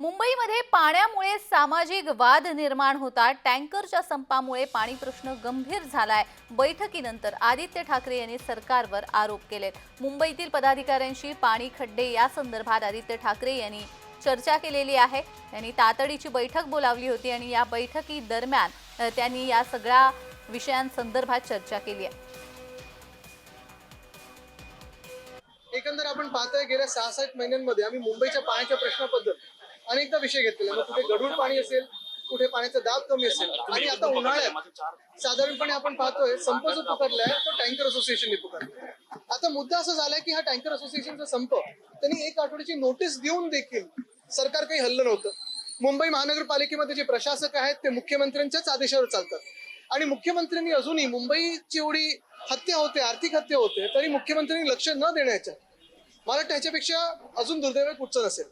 मुंबईमध्ये पाण्यामुळे सामाजिक वाद निर्माण होता टँकरच्या संपामुळे पाणी प्रश्न गंभीर झालाय. बैठकीनंतर आदित्य ठाकरे यांनी सरकारवर आरोप केलेत. मुंबईतील पदाधिकाऱ्यांशी पाणी खड्डे या संदर्भात आदित्य ठाकरे यांनी चर्चा केलेली आहे. त्यांनी तातडीची बैठक बोलावली होती आणि या बैठकी दरम्यान त्यांनी या सगळ्या विषयांसंदर्भात चर्चा केली आहे. एकंदर आपण पाहतोय गेल्या सहा सात महिन्यांमध्ये आम्ही मुंबईच्या पाण्याच्या प्रश्नाबद्दल अनेकदा विषय घेतलेले मग कुठे गढूळ पाणी असेल कुठे पाण्याचा दाब कमी असेल आणि आता उन्हाळ्यात साधारणपणे आपण पाहतोय संप जो पुकारलाय तो टँकर असोसिएशनने पुकारलाय आता मुद्दा असा झालाय की हा टँकर असोसिएशनचा संप त्यांनी एक आठवड्याची नोटीस देऊन देखील सरकार काही हल्लं नव्हतं. मुंबई महानगरपालिकेमध्ये जे प्रशासक आहेत ते मुख्यमंत्र्यांच्याच आदेशावर चालतात. आणि मुख्यमंत्र्यांनी अजूनही मुंबईची एवढी हत्या होते आर्थिक हत्या होते तरी मुख्यमंत्र्यांनी लक्ष न देण्याच्या मला वाटतं ह्याच्यापेक्षा अजून दुर्दैव कुठचं नसेल.